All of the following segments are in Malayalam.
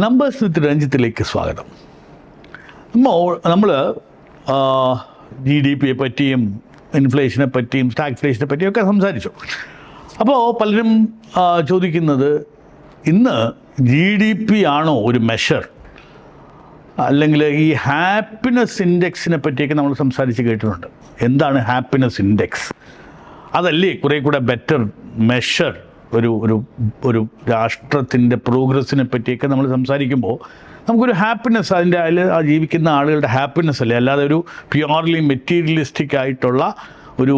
നമ്പേഴ്സ് വിത്ത് രഞ്ജിത്തിലേക്ക് സ്വാഗതം. നമ്മൾ ജി ഡി പിയെ പറ്റിയും ഇൻഫ്ലേഷനെ പറ്റിയും സ്റ്റാഗ്ഫ്ലേഷനെ പറ്റിയും ഒക്കെ സംസാരിച്ചു. അപ്പോൾ പലരും ചോദിക്കുന്നത് ഇന്ന് ജി ഡി പി ആണോ ഒരു മെഷർ അല്ലെങ്കിൽ ഈ ഹാപ്പിനെസ് ഇൻഡെക്സിനെ പറ്റിയൊക്കെ നമ്മൾ സംസാരിച്ച് കേട്ടിട്ടുണ്ട്. എന്താണ് ഹാപ്പിനെസ് ഇൻഡെക്സ് അതല്ലേ കുറേ കൂടെ ബെറ്റർ മെഷർ ഒരു ഒരു ഒരു രാഷ്ട്രത്തിന്റെ പ്രോഗ്രസ്സിനെ പറ്റിയൊക്കെ നമ്മൾ സംസാരിക്കുമ്പോൾ നമുക്കൊരു ഹാപ്പിനെസ് അതിന്റെ അതിൽ ആ ജീവിക്കുന്ന ആളുകളുടെ ഹാപ്പിനെസ് അല്ലേ? അല്ലാതെ ഒരു പ്യുവർലി മെറ്റീരിയലിസ്റ്റിക് ആയിട്ടുള്ള ഒരു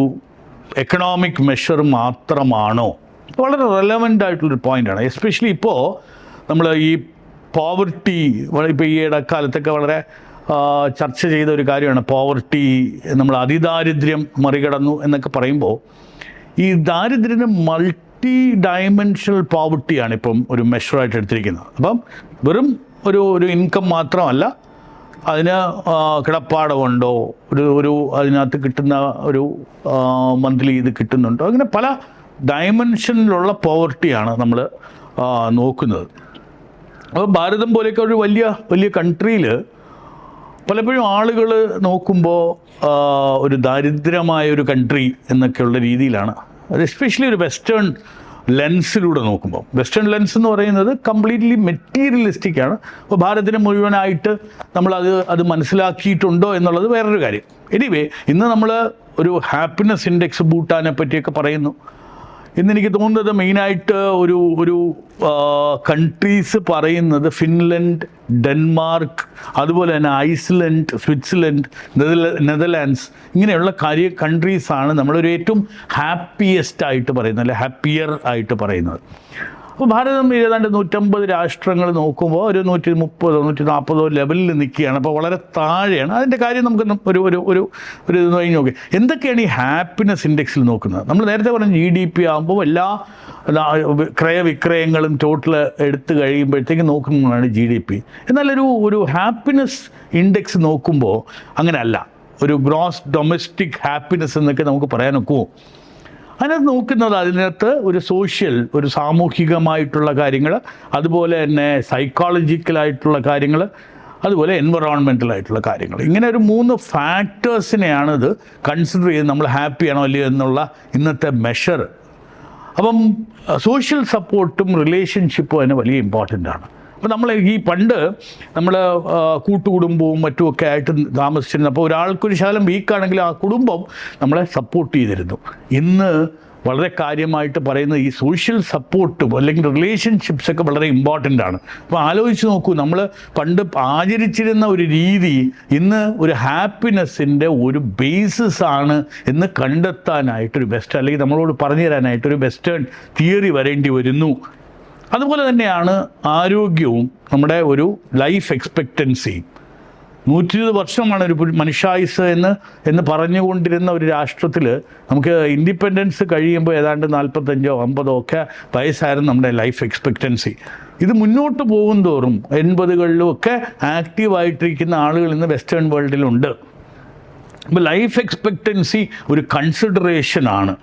എക്കണോമിക് മെഷർ മാത്രമാണോ? വളരെ റെലവന്റ് ആയിട്ടുള്ളൊരു പോയിന്റാണ് എസ്പെഷ്യലി ഇപ്പോൾ നമ്മൾ ഈ പോവർട്ടി ഇപ്പോൾ ഈ ഇടക്കാലത്തൊക്കെ വളരെ ചർച്ച ചെയ്ത ഒരു കാര്യമാണ്. പോവർട്ടി നമ്മൾ അതിദാരിദ്ര്യം മറികടന്നു എന്നൊക്കെ പറയുമ്പോൾ ഈ ദാരിദ്ര്യത്തിന് മൾട്ടി ഡയമെൻഷണൽ പോവർട്ടിയാണ് ഇപ്പം ഒരു മെഷറായിട്ട് എടുത്തിരിക്കുന്നത്. അപ്പം വെറും ഒരു ഒരു ഇൻകം മാത്രമല്ല അതിന് കിടപ്പാടമുണ്ടോ ഒരു ഒരു അതിനകത്ത് കിട്ടുന്ന ഒരു മന്ത്ലി ഇത് കിട്ടുന്നുണ്ടോ അങ്ങനെ പല ഡയമെൻഷനിലുള്ള പോവർട്ടിയാണ് നമ്മൾ നോക്കുന്നത്. അപ്പോൾ ഭാരതം പോലെയൊക്കെ ഒരു വലിയ വലിയ കൺട്രിയിൽ പലപ്പോഴും ആളുകൾ നോക്കുമ്പോൾ ഒരു ദാരിദ്ര്യമായ ഒരു കൺട്രി എന്നൊക്കെയുള്ള രീതിയിലാണ്. എസ്പെഷ്യലി ഒരു വെസ്റ്റേൺ ലെൻസിലൂടെ നോക്കുമ്പോൾ വെസ്റ്റേൺ ലെൻസ് എന്ന് പറയുന്നത് കംപ്ലീറ്റ്ലി മെറ്റീരിയലിസ്റ്റിക് ആണ്. അപ്പോൾ ഭാരതത്തിന് മുഴുവനായിട്ട് നമ്മൾ അത് അത് മനസ്സിലാക്കിയിട്ടുണ്ടോ എന്നുള്ളത് വേറൊരു കാര്യം. എനിവേ ഇന്ന് നമ്മൾ ഒരു ഹാപ്പിനെസ് ഇൻഡെക്സ് ബൂട്ടാനെ പറ്റിയൊക്കെ പറയുന്നു. ഇന്ന് എനിക്ക് തോന്നുന്നത് മെയിനായിട്ട് ഒരു ഒരു കൺട്രീസ് പറയുന്നത് ഫിൻലൻഡ് ഡെൻമാർക്ക് അതുപോലെ തന്നെ ഐസ്ലൻഡ് സ്വിറ്റ്സർലൻഡ് നെതർല- നെതർലാൻഡ്സ് ഇങ്ങനെയുള്ള കാര്യ കൺട്രീസാണ് നമ്മളൊരു ഏറ്റവും ഹാപ്പിയസ്റ്റ് ആയിട്ട് പറയുന്നത് അല്ലെ ഹാപ്പിയർ ആയിട്ട് പറയുന്നത്. അപ്പോൾ ഭാരതം ഏതാണ്ട് നൂറ്റമ്പത് രാഷ്ട്രങ്ങൾ നോക്കുമ്പോൾ ഒരു നൂറ്റി മുപ്പതോ നൂറ്റി നാൽപ്പതോ ലെവലിൽ നിൽക്കുകയാണ്. അപ്പോൾ വളരെ താഴെയാണ്. അതിന്റെ കാര്യം നമുക്ക് ഒരു ഒരു ഒരു ഒരു ഇത് കഴിഞ്ഞ് നോക്കി. എന്തൊക്കെയാണ് ഈ ഹാപ്പിനെസ് ഇൻഡെക്സിൽ നോക്കുന്നത്? നമ്മൾ നേരത്തെ പറഞ്ഞ ജി ഡി പി ആകുമ്പോൾ എല്ലാ ക്രയവിക്രയങ്ങളും ടോട്ടൽ എടുത്തു കഴിയുമ്പോഴത്തേക്ക് നോക്കുന്നതാണ് ജി ഡി പി എന്നാലൊരു ഒരു ഹാപ്പിനെസ് ഇൻഡെക്സ് നോക്കുമ്പോൾ അങ്ങനെയല്ല. ഒരു ഗ്രോസ് ഡൊമസ്റ്റിക് ഹാപ്പിനെസ് എന്നൊക്കെ നമുക്ക് പറയാൻ അതിനകത്ത് നോക്കുന്നത് അതിനകത്ത് ഒരു സോഷ്യൽ ഒരു സാമൂഹികമായിട്ടുള്ള കാര്യങ്ങൾ അതുപോലെ തന്നെ സൈക്കോളജിക്കലായിട്ടുള്ള കാര്യങ്ങൾ അതുപോലെ എൻവറോൺമെന്റലായിട്ടുള്ള കാര്യങ്ങൾ. ഇങ്ങനെ ഒരു മൂന്ന് ഫാക്ടേഴ്സിനെയാണ് ഇത് കൺസിഡർ ചെയ്ത് നമ്മൾ ഹാപ്പിയാണോ അല്ലയോ എന്നുള്ള ഇന്നത്തെ മെഷർ അപ്പം സോഷ്യൽ സപ്പോർട്ടും റിലേഷൻഷിപ്പും അതിന് വലിയ ഇമ്പോർട്ടന്റ് ആണ്. അപ്പോൾ നമ്മൾ ഈ പണ്ട് നമ്മൾ കൂട്ടുകുടുംബവും മറ്റുമൊക്കെ ആയിട്ട് താമസിച്ചിരുന്നു അപ്പോൾ ഒരാൾക്കൊരു ശകലം വീക്കാണെങ്കിൽ ആ കുടുംബം നമ്മളെ സപ്പോർട്ട് ചെയ്തിരുന്നു. ഇന്ന് വളരെ കാര്യമായിട്ട് പറയുന്നത് ഈ സോഷ്യൽ സപ്പോർട്ടും അല്ലെങ്കിൽ റിലേഷൻഷിപ്സ് ഒക്കെ വളരെ ഇമ്പോർട്ടന്റ് ആണ്. അപ്പോൾ ആലോചിച്ച് നോക്കൂ നമ്മൾ പണ്ട് ആചരിച്ചിരുന്ന ഒരു രീതി ഇന്ന് ഒരു ഹാപ്പിനെസ്സിന്റെ ഒരു ബേസിസ് ആണ് എന്ന് കണ്ടെത്താനായിട്ടൊരു ബെസ്റ്റ് അല്ലെങ്കിൽ നമ്മളോട് പറഞ്ഞു തരാനായിട്ടൊരു വെസ്റ്റേൺ തിയറി വരേണ്ടി വരുന്നു. അതുപോലെ തന്നെയാണ് ആരോഗ്യവും നമ്മുടെ ഒരു ലൈഫ് എക്സ്പെക്റ്റൻസി നൂറ്റി ഇരുപത് വർഷമാണ് ഒരു മനുഷ്യായുസ് എന്ന് എന്ന് പറഞ്ഞുകൊണ്ടിരുന്ന ഒരു രാഷ്ട്രത്തിൽ നമുക്ക് ഇൻഡിപെൻഡൻസ് കഴിയുമ്പോൾ ഏതാണ്ട് നാൽപ്പത്തഞ്ചോ അമ്പതോ ഒക്കെ വയസ്സായിരുന്നു നമ്മുടെ ലൈഫ് എക്സ്പെക്റ്റൻസി ഇത് മുന്നോട്ട് പോകും തോറും എൺപതുകളിലും ഒക്കെ ആക്റ്റീവായിട്ടിരിക്കുന്ന ആളുകൾ ഇന്ന് വെസ്റ്റേൺ വേൾഡിലുണ്ട് അപ്പോൾ ലൈഫ് എക്സ്പെക്റ്റൻസി ഒരു കൺസിഡറേഷൻ ആണ്.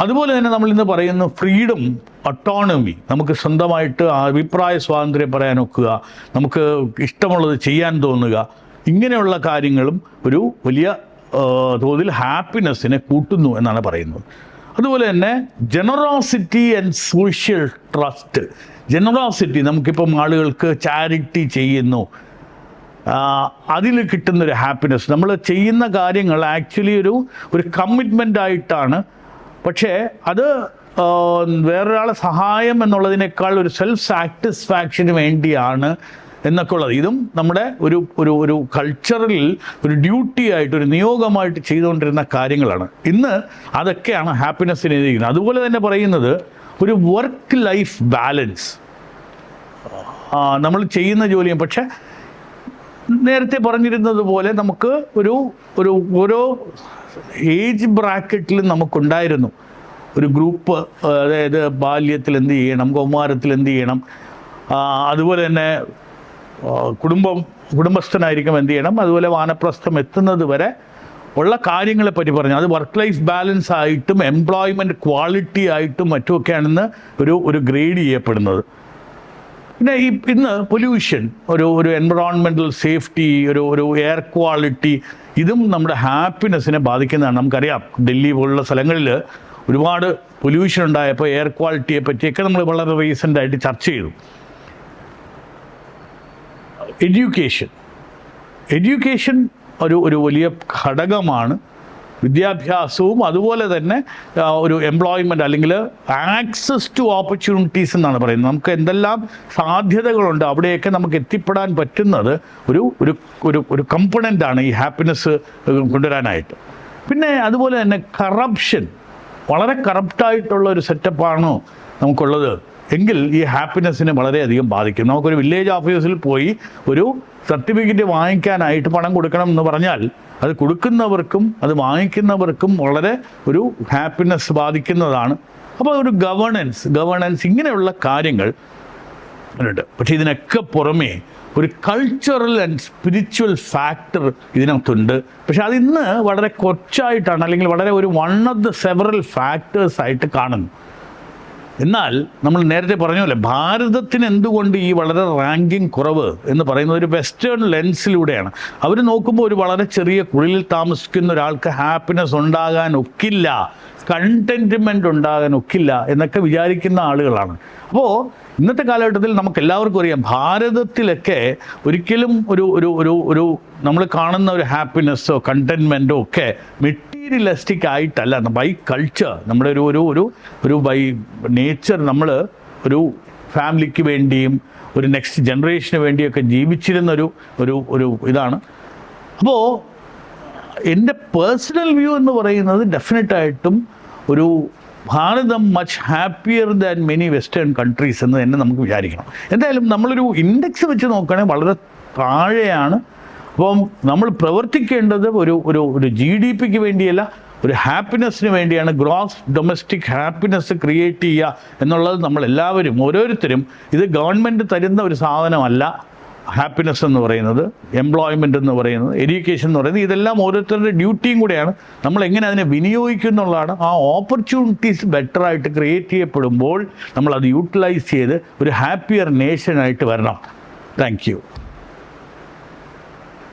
അതുപോലെ തന്നെ നമ്മൾ ഇന്ന് പറയുന്ന ഫ്രീഡം ഒട്ടോണമി നമുക്ക് സ്വന്തമായിട്ട് അഭിപ്രായ സ്വാതന്ത്ര്യം പറയാൻ ഒക്കുക നമുക്ക് ഇഷ്ടമുള്ളത് ചെയ്യാൻ തോന്നുക. ഇങ്ങനെയുള്ള കാര്യങ്ങളും ഒരു വലിയ തോതിൽ ഹാപ്പിനെസ്സിനെ കൂട്ടുന്നു എന്നാണ് പറയുന്നത്. അതുപോലെ തന്നെ generosity and social trust generosity നമുക്കിപ്പം ആളുകൾക്ക് ചാരിറ്റി ചെയ്യുന്നു. അതിൽ കിട്ടുന്നൊരു ഹാപ്പിനെസ് നമ്മൾ ചെയ്യുന്ന കാര്യങ്ങൾ ആക്ച്വലി ഒരു ഒരു കമ്മിറ്റ്മെന്റ് ആയിട്ടാണ് പക്ഷേ അത് വേറൊരാളെ സഹായം എന്നുള്ളതിനേക്കാൾ ഒരു സെൽഫ് സാറ്റിസ്ഫാക്ഷന് വേണ്ടിയാണ് എന്നൊക്കെ ഉള്ളത്. ഇതും നമ്മുടെ ഒരു ഒരു ഒരു കൾച്ചറിൽ ഒരു ഡ്യൂട്ടി ആയിട്ട് ഒരു നിയോഗമായിട്ട് ചെയ്തുകൊണ്ടിരുന്ന കാര്യങ്ങളാണ്. ഇന്ന് അതൊക്കെയാണ് ഹാപ്പിനെസ്സിന് എഴുതിയിരിക്കുന്നത്. അതുപോലെ തന്നെ പറയുന്നത് ഒരു വർക്ക് ലൈഫ് ബാലൻസ് നമ്മൾ ചെയ്യുന്ന ജോലിയും പക്ഷേ നേരത്തെ പറഞ്ഞിരുന്നത് പോലെ നമുക്ക് ഒരു ഒരു ഓരോ ഏജ് ബ്രാക്കറ്റിലും നമുക്കുണ്ടായിരുന്നു. ഒരു ഗ്രൂപ്പ് അതായത് ബാല്യത്തിൽ എന്ത് ചെയ്യണം കൗമാരത്തിൽ എന്ത് ചെയ്യണം അതുപോലെ തന്നെ കുടുംബം കുടുംബസ്ഥനായിരിക്കും എന്ത് ചെയ്യണം അതുപോലെ വാനപ്രസ്ഥം എത്തുന്നത് വരെ ഉള്ള കാര്യങ്ങളെ പറ്റി പറഞ്ഞു. അത് വർക്ക് ലൈഫ് ബാലൻസ് ആയിട്ടും എംപ്ലോയ്മെന്റ് ക്വാളിറ്റി ആയിട്ടും മറ്റുമൊക്കെയാണെന്ന് ഒരു ഒരു ഗ്രേഡ് ചെയ്യപ്പെടുന്നത്. പിന്നെ ഈ ഇന്ന് പൊല്യൂഷൻ ഒരു ഒരു എൻവറോൺമെന്റൽ സേഫ്റ്റി ഒരു ഒരു എയർ ക്വാളിറ്റി ഇതും നമ്മുടെ ഹാപ്പിനെസ്സിനെ ബാധിക്കുന്നതാണ്. നമുക്കറിയാം ഡൽഹി പോലുള്ള സ്ഥലങ്ങളിൽ ഒരുപാട് പൊല്യൂഷൻ ഉണ്ടായപ്പോൾ എയർ ക്വാളിറ്റിയെ പറ്റിയൊക്കെ നമ്മൾ വളരെ റീസെന്റായിട്ട് ചർച്ച ചെയ്തു. എഡ്യൂക്കേഷൻ എഡ്യൂക്കേഷൻ ഒരു ഒരു വലിയ ഘടകമാണ് വിദ്യാഭ്യാസവും അതുപോലെ തന്നെ ഒരു എംപ്ലോയ്മെന്റ് അല്ലെങ്കിൽ ആക്സസ് ടു ഓപ്പർച്യൂണിറ്റീസ് എന്നാണ് പറയുന്നത്. നമുക്ക് എന്തെല്ലാം സാധ്യതകളുണ്ട് അവിടെയൊക്കെ നമുക്ക് എത്തിപ്പെടാൻ പറ്റുന്നത് ഒരു ഒരു ഒരു ഒരു കമ്പണന്റാണ് ഈ ഹാപ്പിനെസ് കൊണ്ടുവരാനായിട്ട്. പിന്നെ അതുപോലെ തന്നെ കറപ്ഷൻ വളരെ കറപ്റ്റായിട്ടുള്ള ഒരു സെറ്റപ്പാണോ നമുക്കുള്ളത്? എങ്കിൽ ഈ ഹാപ്പിനെസ്സിനെ വളരെയധികം ബാധിക്കും. നമുക്കൊരു വില്ലേജ് ഓഫീസിൽ പോയി ഒരു സർട്ടിഫിക്കറ്റ് വാങ്ങിക്കാനായിട്ട് പണം കൊടുക്കണം എന്ന് പറഞ്ഞാൽ അത് കൊടുക്കുന്നവർക്കും അത് വാങ്ങിക്കുന്നവർക്കും വളരെ ഒരു ഹാപ്പിനെസ് ബാധിക്കുന്നതാണ്. അപ്പോൾ ഒരു ഗവേണൻസ് ഗവേണൻസ് ഇങ്ങനെയുള്ള കാര്യങ്ങൾ ഉണ്ട്. പക്ഷേ ഇതിനൊക്കെ പുറമേ ഒരു കൾച്ചറൽ ആൻഡ് സ്പിരിച്വൽ ഫാക്ടർ ഇതിനകത്തുണ്ട്. പക്ഷെ അതിന്ന് വളരെ കുറച്ചായിട്ടാണ് അല്ലെങ്കിൽ വളരെ ഒരു one of the several factors ആയിട്ട് കാണുന്നു. എന്നാൽ നമ്മൾ നേരത്തെ പറഞ്ഞല്ലേ ഭാരതത്തിന് എന്തുകൊണ്ട് ഈ വളരെ റാങ്കിങ് കുറവ് എന്ന് പറയുന്നത് ഒരു വെസ്റ്റേൺ ലെൻസിലൂടെയാണ് അവർ നോക്കുമ്പോൾ ഒരു വളരെ ചെറിയ കുഴിയിൽ താമസിക്കുന്ന ഒരാൾക്ക് ഹാപ്പിനെസ് ഉണ്ടാകാൻ ഒക്കില്ല. കണ്ടന്റ്മെന്റ് ഉണ്ടാകാൻ ഒക്കില്ല എന്നൊക്കെ വിചാരിക്കുന്ന ആളുകളാണ്. അപ്പോൾ ഇന്നത്തെ കാലഘട്ടത്തിൽ നമുക്ക് എല്ലാവർക്കും അറിയാം ഭാരതത്തിലൊക്കെ ഒരിക്കലും ഒരു ഒരു ഒരു ഒരു നമ്മൾ കാണുന്ന ഒരു ഹാപ്പിനെസ്സോ കണ്ടൻമെന്റോ ഒക്കെ മെറ്റീരിയലിസ്റ്റിക് ആയിട്ടല്ല. ബൈ കൾച്ചർ നമ്മുടെ ഒരു ഒരു ഒരു ഒരു ബൈ നേച്ചർ നമ്മൾ ഒരു ഫാമിലിക്ക് വേണ്ടിയും ഒരു നെക്സ്റ്റ് ജനറേഷന് വേണ്ടിയൊക്കെ ജീവിച്ചിരുന്നൊരു ഒരു ഒരു ഇതാണ്. അപ്പോൾ എന്റെ പേഴ്സണൽ വ്യൂ എന്ന് പറയുന്നത് ഡെഫിനറ്റായിട്ടും ഒരു ഭാരതം much happier than many western countries എന്ന് തന്നെ നമുക്ക് വിചാരിക്കണം. എന്തായാലും നമ്മളൊരു ഇൻഡെക്സ് വെച്ച് നോക്കുകയാണെങ്കിൽ വളരെ താഴെയാണ്. അപ്പം നമ്മൾ പ്രവർത്തിക്കേണ്ടത് ഒരു ഒരു ഒരു ജി ഡി പിക്ക് വേണ്ടിയല്ല ഒരു ഹാപ്പിനെസ്സിന് വേണ്ടിയാണ്. ഗ്രോസ് ഡൊമസ്റ്റിക് ഹാപ്പിനെസ് ക്രിയേറ്റ് ചെയ്യുക എന്നുള്ളത് നമ്മൾ എല്ലാവരും ഓരോരുത്തരും ഇത് ഗവൺമെന്റ് തരുന്ന ഒരു സാധനമല്ല. ഹാപ്പിനെസ് എന്ന് പറയുന്നത് എംപ്ലോയ്മെന്റ് എന്ന് പറയുന്നത് എഡ്യൂക്കേഷൻ എന്ന് പറയുന്നത് ഇതെല്ലാം ഓരോരുത്തരുടെ ഡ്യൂട്ടിയും കൂടെയാണ്. നമ്മൾ എങ്ങനെ അതിനെ വിനിയോഗിക്കും എന്നുള്ളതാണ്. ആ ഓപ്പർച്യൂണിറ്റീസ് ബെറ്ററായിട്ട് ക്രിയേറ്റ് ചെയ്യപ്പെടുമ്പോൾ നമ്മൾ അത് യൂട്ടിലൈസ് ചെയ്ത് ഒരു ഹാപ്പിയർ നേഷനായിട്ട് വരണം. താങ്ക്